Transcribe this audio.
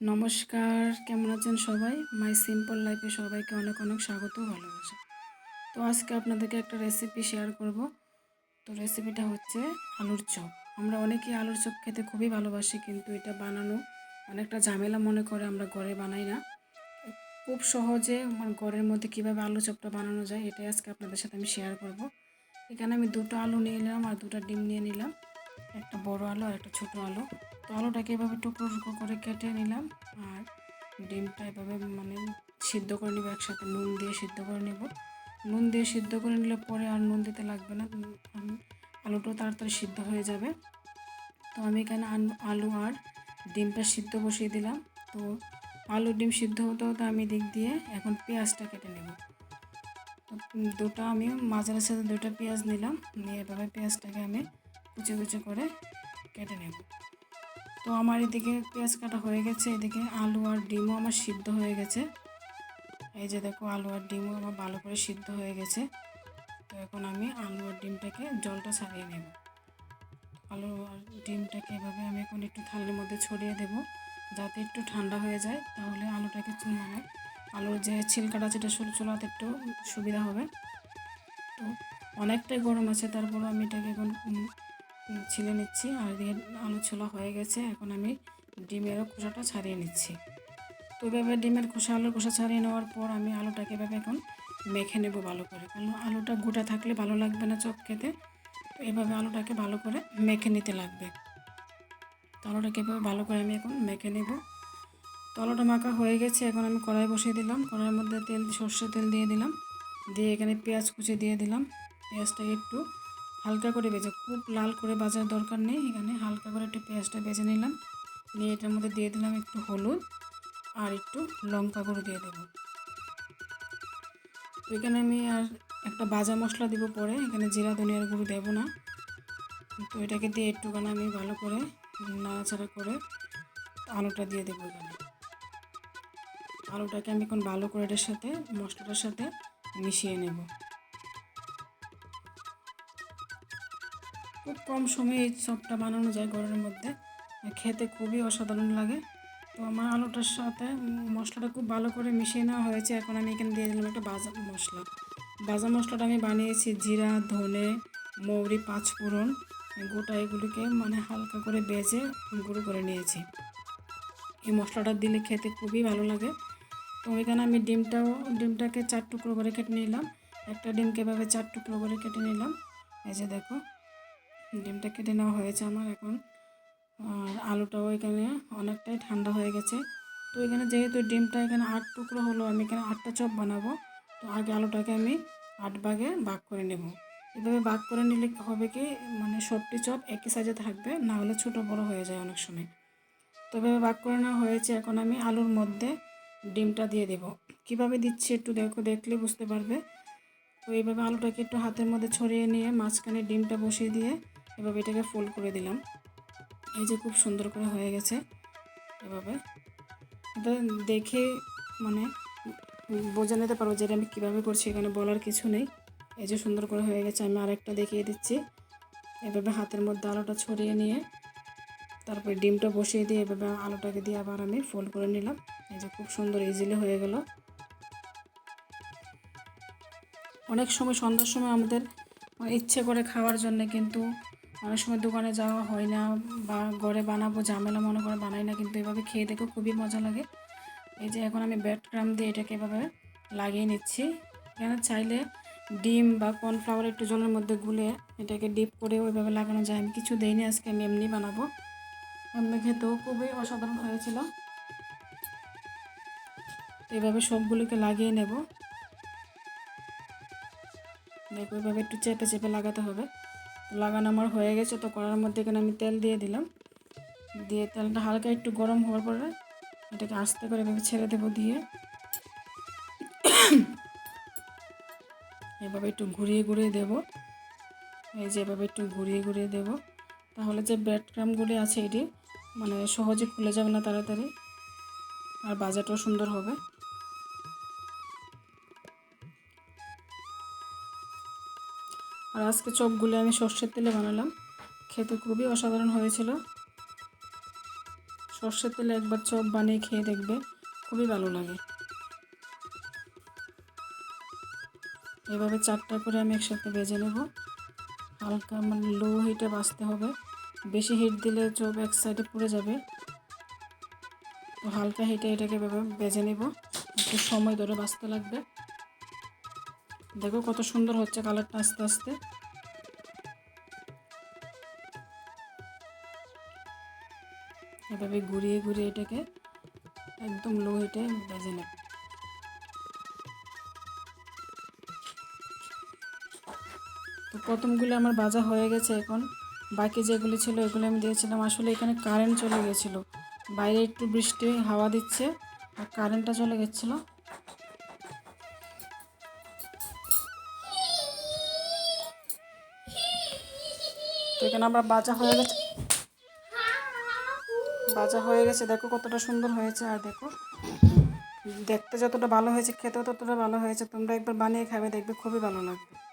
নমস্কার, কেমন আছেন সবাই? মাই সিম্পল লাইফে সবাইকে অনেক অনেক স্বাগত ভালোবাসা। তো আজকে আপনাদেরকে একটা রেসিপি শেয়ার করব। তো রেসিপিটা হচ্ছে আলুর চপ। আমরা অনেকেই আলুর চপ খেতে খুবই ভালোবাসি, কিন্তু এটা বানানো অনেকটা ঝামেলা মনে করে আমরা ঘরে বানাই না। খুব সহজে আমার ঘরের মধ্যে কীভাবে আলু চপটা বানানো যায়, এটাই আজকে আপনাদের সাথে আমি শেয়ার করব। এখানে আমি দুটো আলু নিয়ে নিলাম আর দুটো ডিম নিয়ে নিলাম। একটা বড় আলু আর একটা ছোটো আলু। তো আলুটাকে এভাবে টুকরো টুকরো করে কেটে নিলাম আর ডিমটা এভাবে মানে সিদ্ধ করে নেব একসাথে, নুন দিয়ে সিদ্ধ করে নেব। নুন দিয়ে সিদ্ধ করে নিলে পরে আর নুন দিতে লাগবে না আলুটাও তাড়াতাড়ি সিদ্ধ হয়ে যাবে। তো আমি এখানে আলু আর ডিমটা সিদ্ধ বসিয়ে দিলাম। তো আলু ডিম সিদ্ধ হতে হতে আমি দিক দিয়ে এখন পেঁয়াজটা কেটে নেব। দুটো আমি মাঝারের সাথে দুটো পেঁয়াজ নিলাম, নিয়ে এভাবে পেঁয়াজটাকে আমি কুচি কুচি করে কেটে নেব। তো আমার এদিকে পেঁয়াজ কাটা হয়ে গেছে, এদিকে আলু আর ডিমও আমার সিদ্ধ হয়ে গেছে। এই যে দেখো, আলু আর ডিমও আমার ভালো করে সিদ্ধ হয়ে গেছে। তো এখন আমি আলু আর ডিমটাকে জলটা ছাড়িয়ে নেব। আলু আর ডিমটাকে এভাবে আমি এখন একটু থালের মধ্যে ছড়িয়ে দেব, যাতে একটু ঠান্ডা হয়ে যায়, তাহলে আলুটাকে মানে আলুর যে ছিলকাটা সরু চলাতে একটু সুবিধা হবে। তো অনেকটাই গরম আছে, তারপরও আমি এটাকে এখন ছিলে নিচ্ছি আর এদিকে আলু ছোলা হয়ে গেছে। এখন আমি ডিমেরও খোসাটা ছাড়িয়ে নিচ্ছি। তো এভাবে ডিমের খোসা, আলুর খোসা ছাড়িয়ে নেওয়ার পর আমি আলুটাকে এভাবে এখন মেখে নেব ভালো করে। কারণ আলুটা গোটা থাকলে ভালো লাগবে না চপ খেতে। তো এভাবে আলুটাকে ভালো করে মেখে নিতে লাগবে। তো আলুটাকে এভাবে ভালো করে আমি এখন মেখে নেব। তো আলুটা মাখা হয়ে গেছে। এখন আমি কড়াই বসিয়ে দিলাম। কড়াইয়ের মধ্যে তেল সর্ষে তেল দিয়ে দিলাম। দিয়ে এখানে পেঁয়াজ কুচি দিয়ে দিলাম। পেঁয়াজটাকে একটু হালকা করে ভেজে খুব লাল করে ভাজার দরকার নেই এখানে। হালকা করে একটু পেঁয়াজটা ভেজে নিলাম। নিয়ে এটার মধ্যে দিয়ে দিলাম একটু হলুদ আর একটু লঙ্কা গুঁড়ো দিয়ে দেবো। এখানে আমি আর একটা ভাজা মশলা দিব পরে, এখানে জিরা ধনিয়ার গুঁড়ো দেবো না। তো এটাকে দিয়ে একটুখানি আমি ভালো করে নাড়াচাড়া করে আলুটা দিয়ে দেবো এখানে। আলুটাকে আমি এখন ভালো করে এটার সাথে, মশলাটার সাথে মিশিয়ে নেব। খুব কম সময়ে এই চপটা বানানো যায় ঘরের মধ্যে। খেতে খুবই অসাধারণ লাগে। তো আমার আলুটার সাথে মশলাটা খুব ভালো করে মিশিয়ে নেওয়া হয়েছে। এখন আমি এখানে দিয়ে দিলাম একটা ভাজা মশলা। ভাজা মশলাটা আমি বানিয়েছি জিরা, ধনে, মৌরি, পাঁচফোড়ন। গোটা এগুলিকে মানে হালকা করে বেজে গুঁড়ো করে নিয়েছি। এই মশলাটা দিলে খেতে খুবই ভালো লাগে। তো এখানে আমি ডিমটাও, ডিমটাকে চার টুকরো করে কেটে নিলাম। একটা ডিমকে এভাবে চার টুকরো করে কেটে নিলাম। এই যে দেখো ডিমটা কেটে নেওয়া হয়েছে আমার এখন। আর আলুটাও এখানে অনেকটাই ঠান্ডা হয়ে গেছে। তো এখানে যেহেতু ডিমটা এখানে আট টুকরো হলো, আমি এখানে আটটা চপ বানাবো। তো আগে আলুটাকে আমি আট ভাগে ভাগ করে নেব। এভাবে ভাগ করে নিলে হবে কি মানে সবটি চপ একই সাইজে থাকবে, না হলে ছোটো বড় হয়ে যায় অনেক সময়। তো এভাবে ভাগ করে নেওয়া হয়েছে, এখন আমি আলুর মধ্যে ডিমটা দিয়ে দেব। কীভাবে দিচ্ছি একটু দেখো, দেখলে বুঝতে পারবে। তো এইভাবে আলুটাকে একটু হাতের মধ্যে ছড়িয়ে নিয়ে মাঝখানে ডিমটা বসিয়ে দিয়ে এভাবে এটাকে ফোল্ড করে দিলাম। এই যে খুব সুন্দর করে হয়ে গেছে এভাবে। এটা দেখে মানে বোঝা নিতে পারব যে এটা আমি কীভাবে করছি, এখানে বলার কিছু নেই। এই যে সুন্দর করে হয়ে গেছে, আমি আরেকটা দেখিয়ে দিচ্ছি। এভাবে হাতের মধ্যে আলোটা ছড়িয়ে নিয়ে তারপরে ডিমটা বসিয়ে দিয়ে এভাবে আলোটাকে দিয়ে আবার আমি ফোল্ড করে নিলাম। এই যে খুব সুন্দর ইজিলি হয়ে গেল। অনেক সময় সন্ধ্যার সময় আমাদের ইচ্ছে করে খাওয়ার জন্য কিন্তু অনেক সময় দোকানে যাওয়া হয় না বা ঘরে বানাবো, ঝামেলা মনে করে বানাই না, কিন্তু এভাবে খেয়ে দেখো খুবই মজা লাগে। এই যে এখন আমি ব্যাট ক্রাম দিয়ে এটাকে এভাবে লাগিয়ে নিচ্ছি। এখানে চাইলে ডিম বা কর্নফ্লাওয়ার একটু জলের মধ্যে গুলে এটাকে ডিপ করে ওইভাবে লাগানো যায়। আমি কিছু দেইনি, আজকে আমি এমনি বানাবো। এমনি খেতেও খুবই অসাধারণ হয়েছিল। এভাবে সবগুলোকে লাগিয়ে নেব। দেখো এইভাবে একটু চেপে চেপে লাগাতে হবে। লাগানো আমার হয়ে গেছে, তো কড়ার মধ্যে এখানে আমি তেল দিয়ে দিলাম। দিয়ে তেলটা হালকা একটু গরম হওয়ার পরে এটাকে আস্তে করে এভাবে ছেড়ে দেবো দিয়ে। এভাবে একটু ঘুরিয়ে ঘুরিয়ে দেব। এই যে এভাবে একটু ঘুরিয়ে ঘুরিয়ে দেব। তাহলে যে ব্রেড ক্রামগুলি আছে এটি মানে সহজে খুলে যাবে না তাড়াতাড়ি, আর বাজারটাও সুন্দর হবে। আর আজকে চপগুলো আমি সর্ষের তেলে বানালাম। খেতে খুবই অসাধারণ হয়েছিল। সর্ষের তেলে একবার চপ বানিয়ে খেয়ে দেখবে, খুবই ভালো লাগে। এভাবে চারটা করে আমি একসাথে ভেজে নেব। হালকা মানে লো হিটে বাঁচতে হবে। বেশি হিট দিলে চপ এক সাইডে পুড়ে যাবে। তো হালকা হিটে এটাকে ভেজে নেব। একটু সময় ধরে বাঁচতে লাগবে। দেখো কত সুন্দর হচ্ছে কালারটা আস্তে আস্তে। এভাবে ঘুরিয়ে ঘুরিয়ে এটাকে একদম লো হিটে ভেজে নেব। তো প্রথমগুলো আমার ভাজা হয়ে গেছে এখন। বাকি যেগুলি ছিল এগুলো আমি দিয়েছিলাম। আসলে এখানে কারেন্ট চলে গেছিল। বাইরে একটু বৃষ্টি, হাওয়া দিচ্ছে আর কারেন্টটা চলে গেছিল। এখানে আমরা বাজা হয়ে গেছে। বাজা হয়ে গেছে। দেখো কতটা সুন্দর হয়েছে। আর দেখো, দেখতে যতটা ভালো হয়েছে, খেতেও ততটা ভালো হয়েছে। তোমরা একবার বানিয়ে খাবে, দেখবে খুবই ভালো লাগবে।